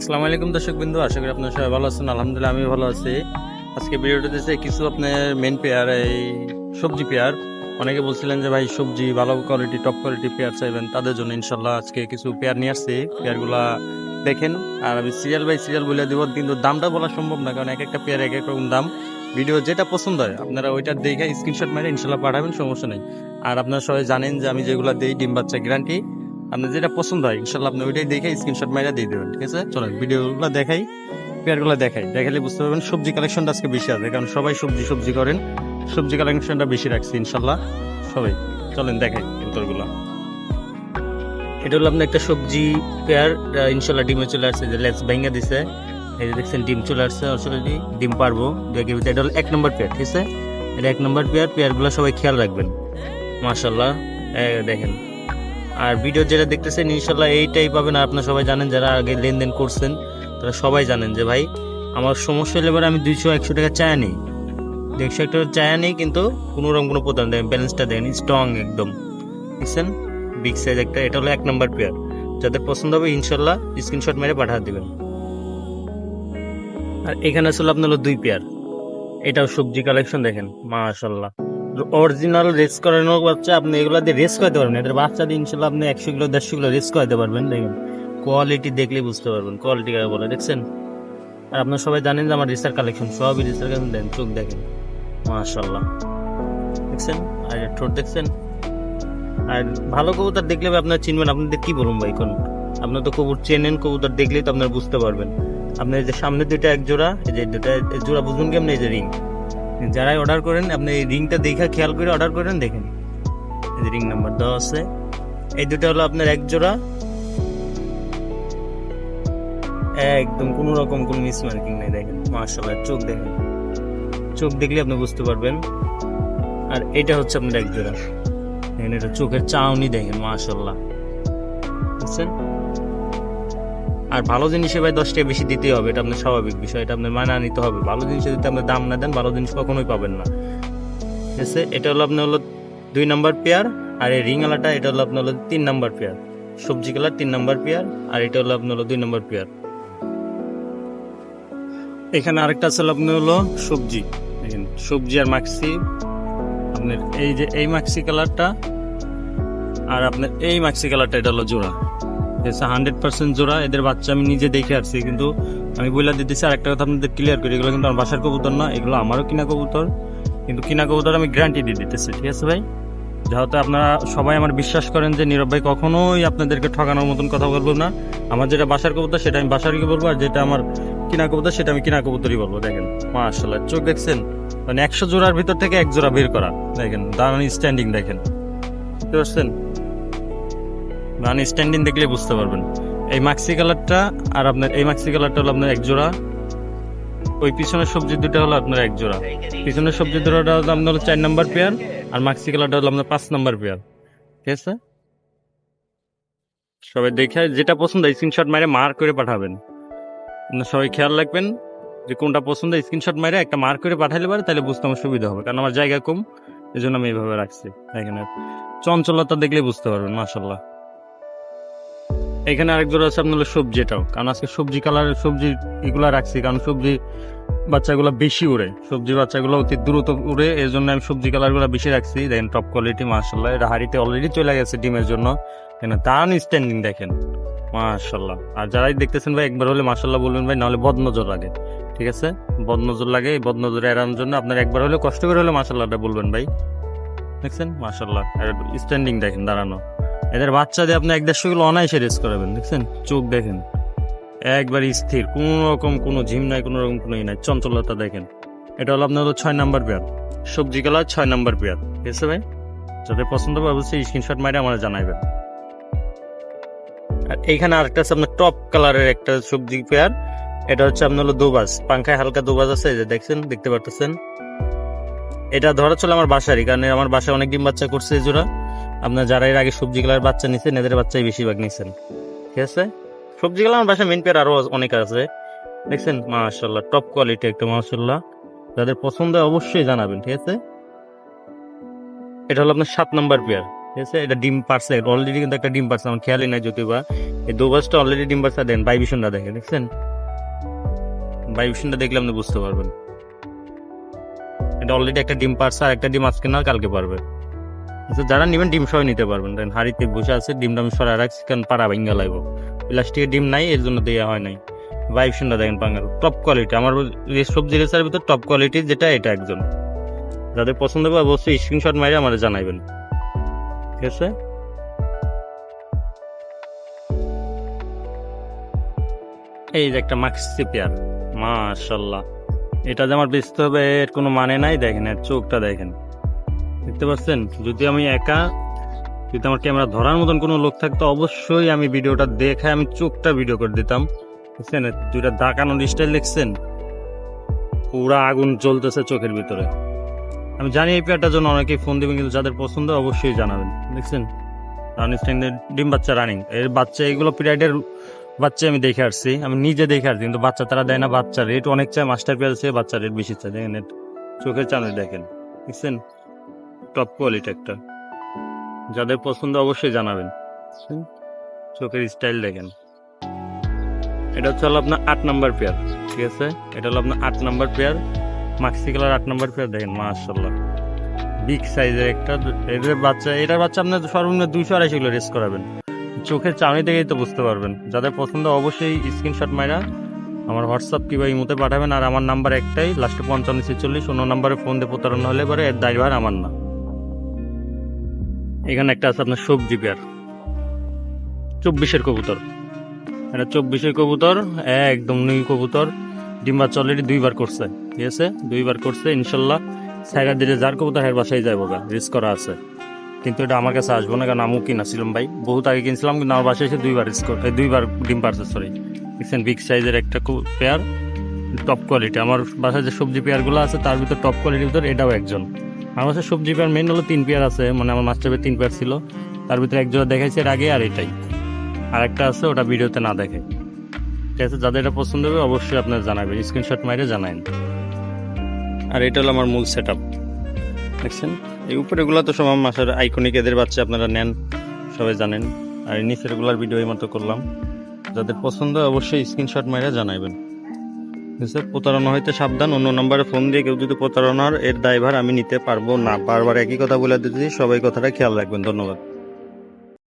আসসালামু আলাইকুম দর্শক বিন্দু, আশা করি আপনারা সবাই ভালো আছেন। আলহামদুলিল্লাহ আমি ভালো আছি। আজকে ভিডিওটা দিচ্ছে কিছু আপনার মেন পেয়ার এই সবজি পেয়ার অনেকে বলছিলেন যে, ভাই, সবজি ভালো কোয়ালিটি টপ কোয়ালিটি পেয়ার চাইবেন। তাদের জন্য ইনশাল্লাহ আজকে কিছু পেয়ার নিয়ে আসছি। পেয়ারগুলা দেখেন। আর আমি সিরিয়াল বাই সিরিয়াল বলে দিব, কিন্তু দামটা বলা সম্ভব না, কারণ এক একটা পেয়ার এক এক রকম দাম। ভিডিও যেটা পছন্দ হয়, আপনারা ওইটা দেখে স্ক্রিনশট মেরে ইনশাল্লাহ পাঠাবেন, সমস্যা নেই। আর আপনারা সবাই জানেন যে, আমি যেগুলো দিই, ডিম বাচ্চা গ্যারান্টি আপনার যেটা পছন্দ হয় ইনশাল্লাহ আপনি ওইটাই দেখে স্ক্রিনশট মাইরা দিয়ে দেবেন, ঠিক আছে? চলেন, ভিডিওগুলো দেখাই, পেয়ারগুলো দেখাই। দেখালে বুঝতে পারবেন সবজি কালেকশনটা আজকে বেশি আছে কারণ সবাই সবজি সবজি করেন। সবজি কালেকশনটা বেশি রাখছি ইনশাল্লাহ সবাই, চলেন দেখাই উত্তরগুলো এটা হলো আপনার একটা সবজি পেয়ার ইনশাল্লাহ ডিমে চলে আসছে, যে লেস ভেঙে দিছে। এই যে দেখছেন, ডিম চলে আসছে অলরেডি ডিম পারব। দেখে এটা হলো এক নম্বর পেয়ার, ঠিক আছে? এটা এক নম্বর পেয়ার, পেয়ারগুলো সবাই খেয়াল রাখবেন। মাশাল্লাহ দেখেন। আর ভিডিও যেটা দেখতেছেন, ইনশাল্লাহ এইটাই পাবেন। আর আপনারা সবাই জানেন যারা আগে লেনদেন করছেন, তারা সবাই জানেন যে, ভাই, আমার সমস্যা হলে এবার আমি দুইশো, একশো টাকা চায়া নেই। একশো একটা চায়া নেই, কিন্তু কোনো রকম কোনো প্রদান দেন ব্যালেন্সটা দেন স্ট্রং একদম। বুঝছেন? বিগ সাইজ একটা, এটা হলো এক নম্বর পেয়ার যাদের পছন্দ হবে, ইনশাল্লাহ স্ক্রিনশট মেরে পাঠা দিবেন। আর এখানে আসলে আপনার দুই পেয়ার এটাও সবজি কালেকশন দেখেন, মাশাল্লাহ। অরিজিনাল রেস করানো বাচ্চা, আপনি এগুলো দিয়ে রেস করাতে পারবেন এদের বাচ্চা দিয়ে ইনশাল্লাহ আপনি একশো কিলো, দেড়শো কিলো রেস করাতে পারবেন, দেখেন। কোয়ালিটি দেখলেই বুঝতে পারবেন কোয়ালিটি কাকে বলে, দেখছেন? আর আপনারা সবাই জানেন যে আমার রিসার কালেকশন সবই রিসার কালেকশন দেন, চোখ দেখেন। মাশাল্লাহ দেখছেন? আর ঠোঁট দেখছেন? আর ভালো কবুতর দেখলে আপনার চিনবেন, আপনাদের কি বলুন ভাই কোন আপনার তো কবুতর চেনেন, কবুতর দেখলেই তো আপনারা বুঝতে পারবেন। আপনার যে সামনে দুইটা এক জোড়া, এই যে দুটা জোড়া, বুঝুন কেমন এই যে রিং যারাই অর্ডার করেন, আপনি এই রিংটা দেখে খেয়াল করে অর্ডার করেন, দেখেন। এই রিং নাম্বার দেওয়া আছে। এই দুটো হলো আপনার এক জোড়া। একদম কোনো রকম কোনো মিস মার্কিং নেই, দেখেন। মার্শাল্লাহ চোখ দেখেন। চোখ দেখলে আপনি বুঝতে পারবেন। আর এটা হচ্ছে আপনার এক জোড়া। দেখেন, এটা চোখের চাউনি, দেখেন মার্শাল্লাহ বুঝছেন? আর ভালো জিনিসে ভাই দশ টাকা বেশি দিতেই হবে, এটা আপনার স্বাভাবিক বিষয়, এটা আপনার মানা নিতে হবে। ভালো জিনিসে যদি আপনি দাম না দেন, ভালো জিনিস কখনোই পাবেন না। ঠিক আছে? এটা হলো আপনার হলো দুই নম্বর পেয়ার, আর এই রিং আলাটা এটা হলো আপনার হলো তিন নাম্বার পেয়ার। সবজি কালার তিন নাম্বার পেয়ার, আর এটা হলো আপনার হলো দুই নাম্বার পেয়ার। এখানে আরেকটা আছে আপনার হলো সবজি। দেখেন, সবজি আর মাক্সি আপনার এই যে এই মাক্সি কালারটা, আর আপনার এই মাক্সি কালারটা, এটা হলো জোড়া। হান্ড্রেড পার্সেন্ট জোড়া এদের বাচ্চা আমি নিজে দেখে আসছি, কিন্তু আমি বইলা দিতেছি আর একটা কথা আপনাদের ক্লিয়ার করি, এগুলো কিন্তু আমার বাসার কবুতর না, এগুলো আমারও কিনা কবুতর, কিন্তু কিনা কবুতর আমি গ্যারান্টি দিয়ে দিতেছি, ঠিক আছে ভাই? যেহেতু আপনারা সবাই আমার বিশ্বাস করেন যে নীরব ভাই কখনোই আপনাদেরকে ঠকানোর মতন কথা বলব না, আমার যেটা বাসার কবুতর সেটা আমি বাসারই বলব, আর যেটা আমার কিনা কবুতর সেটা আমি কিনা কবুতরই বলব, দেখেন মাশাল্লাহ চোখ দেখছেন? মানে একশো জোড়ার ভিতর থেকে এক জোড়া বের করা, দেখেন দাঁড়ানি স্ট্যান্ডিং দেখেন, বুঝতে পারছেন? মানে স্ট্যান্ডিং দেখলে বুঝতে পারবেন। এই মাক্সি কালারটা আর আপনার এই মাক্সি কালারটা হলো আপনার এক জোড়া। ওই পিছনের সবজি দুটো হলো আপনার এক জোড়া। পিছনের সবজি দুটোটা হলো আপনার হলো চার নাম্বার পেয়ার আর মাক্সি কালারটা হলো আপনার পাঁচ নাম্বার পেয়ার ঠিক আছে? সবাই দেখে যেটা পছন্দ স্ক্রিনশট মারে মার করে পাঠাবেন। সবাই খেয়াল রাখবেন যে কোনটা পছন্দ স্ক্রিনশট মারে একটা মার করে পাঠাইলে পারে তাহলে বুঝতে আমার সুবিধা হবে। কারণ আমার জায়গা কম এই জন্য আমি এইভাবে রাখছি। এখানে চঞ্চলতা দেখলে বুঝতে পারবেন মাসাল্লাহ এখানে আরেক জোড়া আছে আপনার সবজি এটাও কারণ আজকে সবজি কালারের সবজি এগুলা রাখছি, কারণ সবজি বাচ্চাগুলো বেশি উড়ে। সবজি বাচ্চাগুলো অতি দ্রুত উড়ে এই জন্য আমি সবজি কালারগুলো বেশি রাখছি। দেখেন টপ কোয়ালিটি মার্শাল্লাহ এটা হাড়িতে অলরেডি চলে গেছে ডিমের জন্য। কেন? তার স্ট্যান্ডিং দেখেন। মার্শাল্লাহ আর যারাই দেখতেছেন ভাই, একবার হলে মার্শাল্লাহ বলবেন ভাই, নাহলে বদনজর লাগে। ঠিক আছে? বদনজর লাগে, এই বদনজর এড়ানোর জন্য আপনার একবার হলে, কষ্ট করে হলে মার্শাল্লাহটা বলবেন ভাই। দেখছেন? মার্শাল্লাহ স্ট্যান্ডিং দেখেন, দাঁড়ানো। এদের বাচ্চা দিয়ে আপনি এক দেড়শো কিলো অনায়াসে রেস করাবেন, দেখছেন? চোখ দেখেন। একবার স্থির, কোনো রকম কোনো ঝিম নাই, কোনো রকম কোনো ই নাই, চঞ্চলতা দেখেন। এটা হলো আপনার হলো ছয় নাম্বার পেয়ার, সবজি কালার ছয় নাম্বার পেয়ার ঠিক আছে ভাই? যাদের পছন্দ হবে অবশ্যই স্ক্রিনশট মারে আমার জানাইবেন। আর এইখানে আরেকটা আছে আপনার টপ কালারের একটা সবজি পেয়ার, এটা হচ্ছে আপনার হলো দুবাস পাংখায় হালকা দুবাস আছে যে দেখছেন, দেখতে পারতেছেন? এটা ধরা চলে আমার বাসারই, কারণ আমার বাসায় অনেক ডিম বাচ্চা করছে এই জোড়া। আপনার যারা এর আগে সবজি কালার বাচ্চা নিছেন, এদের বাচ্চাই বেশিরভাগ নিছেন। ঠিক আছে? সবজি আমার বাসায় মেন পেয়ার আরও অনেক আছে। দেখছেন? মাশাল্লাহ টপ কোয়ালিটি একটা মাশাল্লাহ যাদের পছন্দ অবশ্যই জানাবেন, ঠিক আছে? এটা হলো আপনার সাত নাম্বার পেয়ার, ঠিক আছে? এটা ডিম পারছে অলরেডি কিন্তু একটা ডিম পারছে, আমার খেয়ালই নাই যদি বা। এই দুবাসটা অলরেডি ডিম বাচ্চা দেন বাইবিশনটা দেখে দেখছেন? বাইবিশনটা দেখলে আপনি বুঝতে পারবেন। এটা অলরেডি একটা ডিম পারছে, আর একটা ডিম আজকে না, কালকে পারবে। আচ্ছা যারা নেবেন, ডিম সহ নিতে পারবেন। দেন হাড়িতে বসে আছে, ডিমটা আমি সরাই রাখছি, কারণ পাড়া ভেঙ্গা লাগবো। প্লাস্টিকের ডিম নাই, এর জন্য দেওয়া হয় নাই। বাইবিশনটা দেখেন পাঙ্গাল টপ কোয়ালিটি আমার সবজি রেসার ভিতর টপ কোয়ালিটি যেটা এটা একজন। যাদের পছন্দ হবে, অবশ্যই স্ক্রিনশট মারে আমার জানাবেন ঠিক আছে? এই যে একটা মাক্সি পেয়ার, মাশাল্লাহ। এটা যে আমার বেচতে হবে, এর কোনো মানে নাই, দেখেন চোখটা দেখেন। দেখতে পাচ্ছেন? যদি আমি একা, যদি আমার ক্যামেরা ধরার মতন কোনো লোক থাকতো, অবশ্যই আমি ভিডিওটা দেখে আমি চোখটা ভিডিও করে দিতাম। বুঝছেন? দুইটা দাকানোর স্টাইল দেখছেন? পুরা আগুন জ্বলতেছে চোখের ভিতরে। আমি জানি এই পেয়ারটার জন্য অনেকেই ফোন দিবেন, কিন্তু যাদের পছন্দ অবশ্যই জানাবেন। দেখছেন? রানিং স্ট্যান্ডের ডিম বাচ্চা রানিং এর বাচ্চা, এগুলো পিরিয়ডের বাচ্চা আমি দেখে আসছি। আমি নিজে দেখে আসছি, কিন্তু বাচ্চা তারা দেয় না, বাচ্চা রেট অনেক চায়, মাস্টার পেয়ার চেয়ে বাচ্চা রেট বেশি চায়। দেখেন চোখের চামড়া দেখেন। দেখছেন? টপ কোয়ালিটি একটা যাদের পছন্দ অবশ্যই জানাবেন। চোখের স্টাইল দেখেন। এটা হচ্ছে হলো আপনার আট নাম্বার পেয়ার ঠিক আছে? এটা হলো আপনার আট নাম্বার পেয়ার মাক্সি কালার আট নাম্বার পেয়ার দেখেন মাশাল্লাহ বিগ সাইজের একটা। এদের বাচ্চা এটার বাচ্চা আপনার সর্বনিম্ন দুইশো আড়াইশো কিলো রেস করাবেন। চোখের চাউনি দেখেই তো বুঝতে পারবেন। যাদের পছন্দ অবশ্যই স্ক্রিনশট মাইরা আমার হোয়াটসঅ্যাপ কিংবা ইমোতে পাঠাবেন। আর আমার নাম্বার একটাই লাস্টে পঞ্চান্ন ছেচল্লিশ অন্য নাম্বারে ফোন দিয়ে প্রতারণা হলে পরে এর ড্রাইভার আমার না। এখানে একটা আছে আপনার সবজি পেয়ার। চব্বিশের কবুতর। এটা চব্বিশের কবুতর, একদম নুই কবুতর। ডিম বাচ্চা অলরেডি দুইবার করছে, ঠিক আছে? দুইবার করছে, ইনশাল্লাহ। সাইডার দিলে যার কবুতর হের বাসায় যাব রিস্ক করা আছে। কিন্তু এটা আমার কাছে আসব না, কারণ আমিও কিনাছিলাম ভাই। বহুত আগে কিনছিলাম, কিন্তু আমার বাসায় এসে দুইবার রিস্ক দুইবার ডিম পারছে সরি দেখছেন বিগ সাইজের একটা পেয়ার টপ কোয়ালিটি আমার বাসায় যে সবজি পেয়ারগুলো আছে, তার ভিতর টপ কোয়ালিটির ভিতর এটাও একজন। আমার বাসায় সবজি পেয়ার মেন হলো তিন পেয়ার আছে মানে আমার মাস্টার তিন পেয়ার ছিল। তার ভিতরে এক জোড়া দেখাইছে এর আগে আর এটাই। আর একটা আছে, ওটা ভিডিওতে না দেখে ঠিক আছে, যাদের এটা পছন্দ হবে অবশ্যই আপনার জানাবেন স্ক্রিনশট মাইরে জানাবেন আর এটা হলো আমার মূল সেট আপ দেখছেন? এই উপরেগুলো তো সব আমার মাসের আইকনিক এদের বাচ্চা আপনারা নেন, সবাই জানেন। আর এই নিচেরগুলার ভিডিও এই মতো করলাম। যাদের পছন্দ অবশ্যই স্ক্রিনশট মাইরে জানাবেন আছে প্রতারণা হইতে সাবধান। অন্য নম্বরে ফোন দিয়ে কেউ যদি প্রতারণার এর দায়ভার আমি নিতে পারব না। বারবার একই কথা বলে দিতেছি, সবাই কথাটা খেয়াল রাখবেন। ধন্যবাদ।